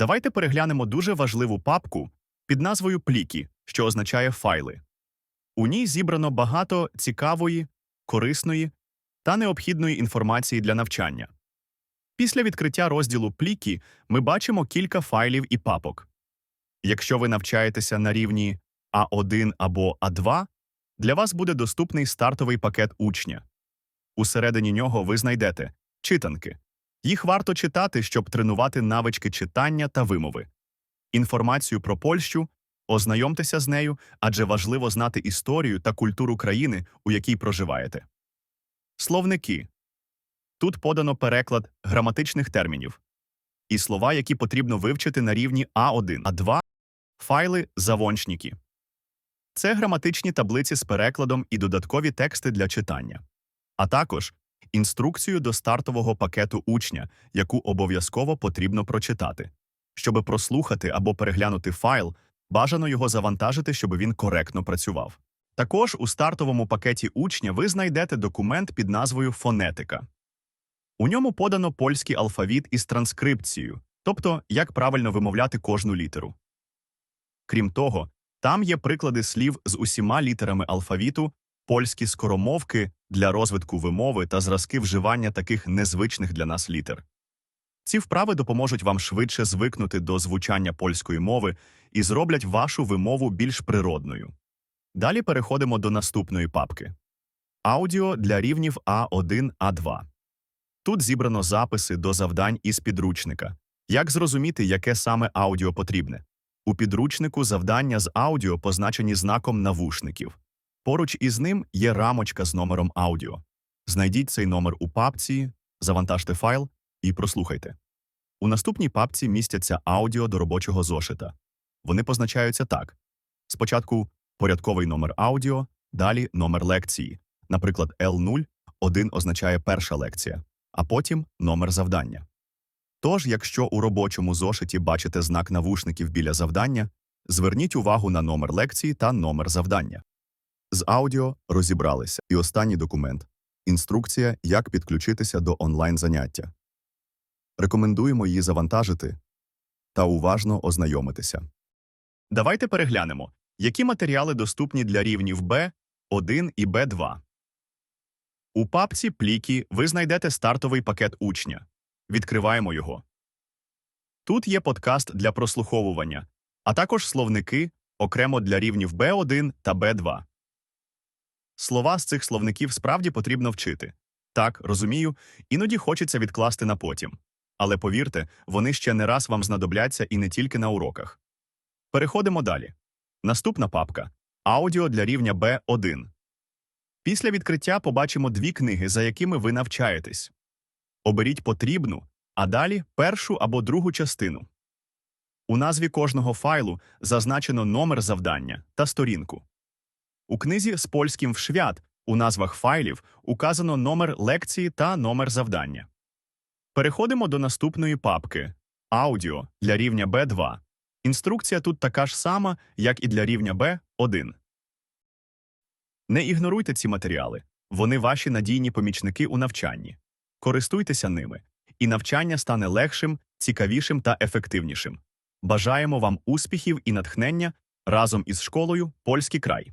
Давайте переглянемо дуже важливу папку під назвою Пліки, що означає файли. У ній зібрано багато цікавої, корисної та необхідної інформації для навчання. Після відкриття розділу Пліки ми бачимо кілька файлів і папок. Якщо ви навчаєтеся на рівні А1 або А2, для вас буде доступний стартовий пакет учня. Усередині нього ви знайдете читанки. Їх варто читати, щоб тренувати навички читання та вимови. Інформацію про Польщу ознайомтеся з нею, адже важливо знати історію та культуру країни, у якій проживаєте. Словники. Тут подано переклад граматичних термінів і слова, які потрібно вивчити на рівні А1, А2, файли завончники. Це граматичні таблиці з перекладом і додаткові тексти для читання, а також інструкцію до стартового пакету учня, яку обов'язково потрібно прочитати. Щоб прослухати або переглянути файл, бажано його завантажити, щоб він коректно працював. Також у стартовому пакеті учня ви знайдете документ під назвою Фонетика. У ньому подано польський алфавіт із транскрипцією, тобто як правильно вимовляти кожну літеру. Крім того, там є приклади слів з усіма літерами алфавіту, польські скоромовки для розвитку вимови та зразки вживання таких незвичних для нас літер. Ці вправи допоможуть вам швидше звикнути до звучання польської мови і зроблять вашу вимову більш природною. Далі переходимо до наступної папки Аудіо для рівнів А1, А2. Тут зібрано записи до завдань із підручника. Як зрозуміти, яке саме аудіо потрібне? У підручнику завдання з аудіо позначені знаком навушників. Поруч із ним є рамочка з номером аудіо. Знайдіть цей номер у папці, завантажте файл і прослухайте. У наступній папці містяться аудіо до робочого зошита. Вони позначаються так: спочатку порядковий номер аудіо, далі номер лекції. Наприклад, L0 один означає перша лекція, а потім номер завдання. Тож, якщо у робочому зошиті бачите знак навушників біля завдання, зверніть увагу на номер лекції та номер завдання. З аудіо розібралися. І останній документ інструкція, як підключитися до онлайн-заняття. Рекомендуємо її завантажити та уважно ознайомитися. Давайте переглянемо, які матеріали доступні для рівнів Б1 і Б2. У папці Пліки ви знайдете стартовий пакет учня. Відкриваємо його. Тут є подкаст для прослуховування, а також словники окремо для рівнів Б1 та Б2. Слова з цих словників справді потрібно вчити. Так, розумію, іноді хочеться відкласти на потім. Але повірте, вони ще не раз вам знадобляться і не тільки на уроках. Переходимо далі. Наступна папка Аудіо для рівня Б1. Після відкриття побачимо дві книги, за якими ви навчаєтесь. Оберіть потрібну, а далі першу або другу частину. У назві кожного файлу зазначено номер завдання та сторінку. У книзі з польським вшвят у назвах файлів указано номер лекції та номер завдання. Переходимо до наступної папки Аудіо для рівня Б2. Інструкція тут така ж сама, як і для рівня Б1. Не ігноруйте ці матеріали. Вони ваші надійні помічники у навчанні. Користуйтеся ними, і навчання стане легшим, цікавішим та ефективнішим. Бажаємо вам успіхів і натхнення разом із школою Польський край.